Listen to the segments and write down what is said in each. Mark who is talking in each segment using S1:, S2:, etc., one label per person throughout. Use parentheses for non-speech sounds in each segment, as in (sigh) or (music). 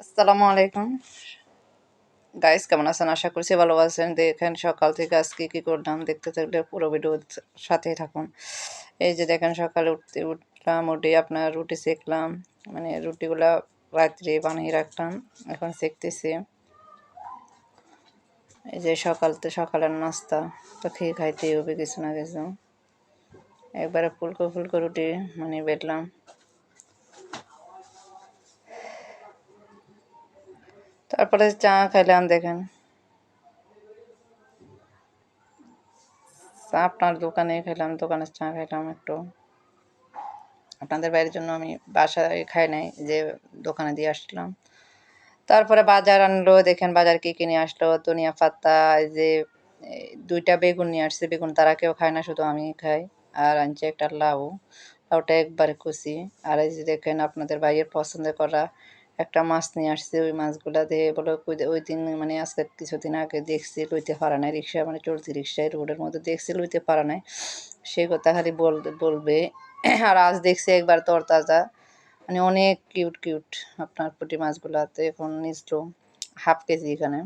S1: আসসালামু আলাইকুম গাইস কেমন আছেন? আশা করছি ভালো আছেন। দেখেন, সকাল থেকে আজকে কি করলাম? দেখতে থাকলে পুরো ভিডিও সাথেই থাকুন। এই যে দেখেন, সকালে উঠতে উঠলাম, উঠে আপনার রুটি সেকলাম। মানে রুটিগুলা রাত্রে বানিয়ে রাখলাম। এখন সেকতেছি। এই যে সকাল তো সকালের নাস্তা। তো খেয়ে খাইতেই হবে কিছু না কিছু। একবারে ফুলকো ফুলকো রুটি মানে বেটলাম। তারপরে চা খাইলাম, দেখেন। আপনার দোকানে খেলাম দোকানে চা খাইলাম একটু। আপনাদের বাড়ির জন্য আমি বাসায় খাই নাই, যে দোকানে দিয়ে আসলাম তারপরে বাজার আনলো, দেখেন বাজার কি কিনে আসলো, ধনিয়া পাতা যে দুইটা বেগুন নিয়ে আসছে, বেগুন তারা কেউ খায় না, শুধু আমি খাই। আর আনছে একটা লাউ, লাউটা একবারে কুচি। আর এই যে দেখেন আপনাদের বাইরের পছন্দ করা একটা মাছ নিয়ে আসছে, ওই মাছগুলা দিয়ে বলে ওই দিন মানে আজকে কিছুদিন আগে দেখছি লইতে পারা নাই রিক্সা মানে চলতি রিক্সায় রোডের মধ্যে দেখছি লইতে পারা নাই। সেই কথা খালি বল, বলবে। আর আজ দেখছি একবার তরতাজা মানে অনেক কিউট কিউট আপনার পুঁটি মাছগুলাতে, এখন নিচলো হাফ কেজি এখানে।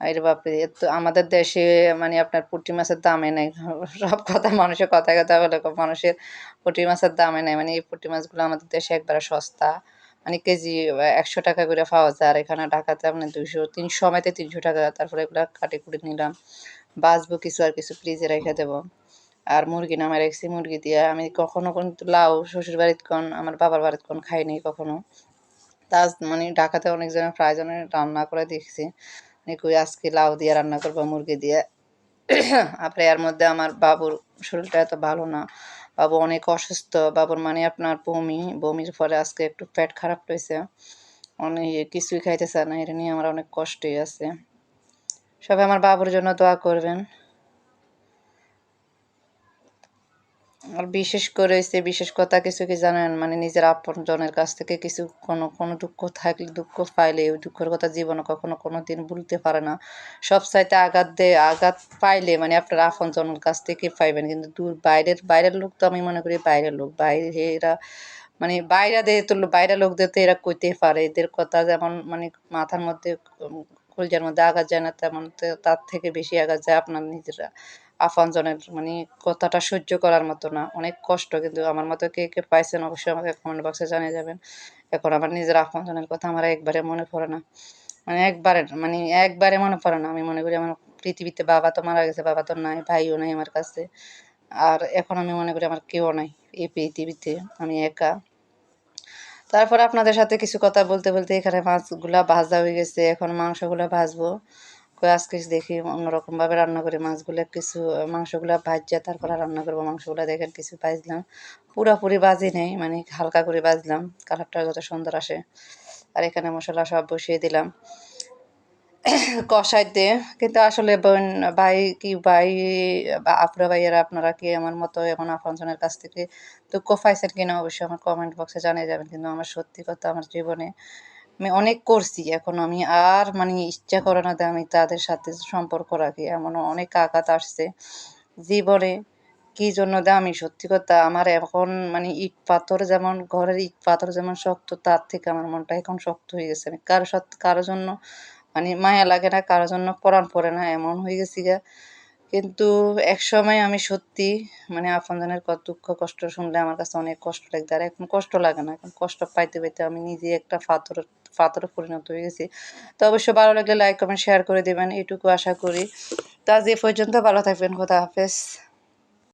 S1: আরে বাপরে, এত আমাদের দেশে মানে আপনার পুঁটি মাছের দামে নেই। সব কথা, মানুষের কথা কথা বলে, মানুষের পুঁটি মাছের দামে নেই। মানে এই পুঁটি মাছগুলো আমাদের দেশে একবারে সস্তা। মানে কেজি একশো টাকা করে পাওয়া যায়। আর এখানে ঢাকাতে আপনার দুইশো, তিনশো সময়তে তিনশো টাকা তারপরে এগুলো কাটি কুটি নিলাম। বাঁচবো কিছু আর কিছু ফ্রিজে রেখে দেবো। আর মুরগি নামে রেখেছি। মুরগি দিয়ে আমি কখনো কিন্তু লাউ শ্বশুর বাড়িতে কোন আমার বাবার বাড়িতে কোন খাইনি কখনো। তা মানে ঢাকাতে অনেকজনের প্রায় জনের রান্না করে দেখছি। কই, আজকে লাউ দিয়ে রান্না করব, মুরগি দিয়ে। (clears throat) আপনি এর মধ্যে আমার বাবুর শরীরটা এত ভালো না। বাবু অনেক অসুস্থ, বাবুর মানে আপনার বমি, বমির ফলে আজকে একটু পেট খারাপ হয়েছে অনেক কিছুই খাইতেছে না, এটা নিয়ে আমার অনেক কষ্টই আছে। সবাই আমার বাবুর জন্য দোয়া করবেন। আর বিশেষ করে হচ্ছে বিশেষ কথা কিছু কি জানেন? মানে নিজের আপন জনের কাছ থেকে কিছু কোনো কোনো দুঃখ থাকলে, দুঃখ পাইলে ওই দুঃখের কথা জীবনে কখনো, কোনো দিন ভুলতে পারে না। সব চাইতে আঘাত দে, আঘাত পাইলে মানে আপনার আপন জনের কাছ থেকে পাইবেন। কিন্তু দূর বাইরের বাইরের লোক তো আমি মনে করি বাইরের লোক। বাইরে এরা মানে বাইরে দিয়ে তো, বাইরের লোকদের তো এরা কইতে পারে। এদের কথা যেমন মানে মাথার মধ্যে কলজার মধ্যে আঘাত যায় না, তেমন তার থেকে বেশি আঘাত যায় আপনার নিজেরা। আপনজনের মানে কথাটা সহ্য করার মতো না। অনেক কষ্ট, কিন্তু আমার মতো কে কে পাইছেন অবশ্যই আমাকে কমেন্ট বক্সে জানিয়ে যাবেন। এখন আমার নিজের আপনজনের কথা আমার একবারে মনে পড়ে না। মানে একবারে মানে একবারে মনে পড়ে না। আমি মনে করি আমার পৃথিবীতে বাবা তো মারা গেছে, বাবা তো নাই, ভাইও নাই আমার কাছে। আর এখন আমি মনে করি আমার কেউ নাই এই পৃথিবীতে, আমি একা। তারপর আপনাদের সাথে কিছু কথা বলতে বলতে এখানে মাছগুলা ভাজা হয়ে গেছে, এখন মাংসগুলা ভাজবো। আজকে দেখি অন্যরকম ভাবে রান্না করি, মাছগুলো কিছু, মাংসগুলো ভাজা, তারপরে রান্না করব, মাংসগুলো দেখেন কিছু ভাজলাম। পুরাপুরি বাজি নেই মানে হালকা করে ভাজলাম, কালারটা যত সুন্দর আসে। আর এখানে মশলা সব বসিয়ে দিলাম। কষাইতে কিন্তু আসলে বোন, ভাই কি, ভাই আপুরা ভাইয়েরা আপনারা কি আমার মতো এমন আপনজনের কাছ থেকে দুঃখ পাইছেন কিনা অবশ্যই আমার কমেন্ট বক্সে জানিয়ে যাবেন, কিন্তু আমার সত্যি কথা আমার জীবনে আমি অনেক করছি, এখন আমি আর মানে ইচ্ছা করে না আমি তাদের সাথে সম্পর্ক রাখি। এমন অনেক আঘাত আসছে জীবনে। কি জন্য দে আমি? সত্যি কথা, আমার এখন মানে ইট পাথর যেমন, ঘরের ইট পাথর যেমন শক্ত, তার থেকে আমার মনটা এখন শক্ত হয়ে গেছে। আমি কারও সাথে কারোর জন্য মানে মায়া লাগে না কারোর জন্য পরাণ পড়ে না, এমন হয়ে গেছি গা। কিন্তু এক সময় আমি সত্যি মানে আপনজনের কত দুঃখ কষ্ট শুনলে আমার কাছে অনেক কষ্ট লাগতো। আর এখন কষ্ট লাগে না, এখন কষ্ট পাইতে পাইতে আমি নিজে একটা ফাতর পাথরে পরিণত হয়ে গেছি। তো অবশ্যই ভালো লাগলে লাইক কমেন্ট শেয়ার করে দেবেন। এটুকু আশা করি। তা যে পর্যন্ত ভালো থাকবেন। খোদা হাফেজ।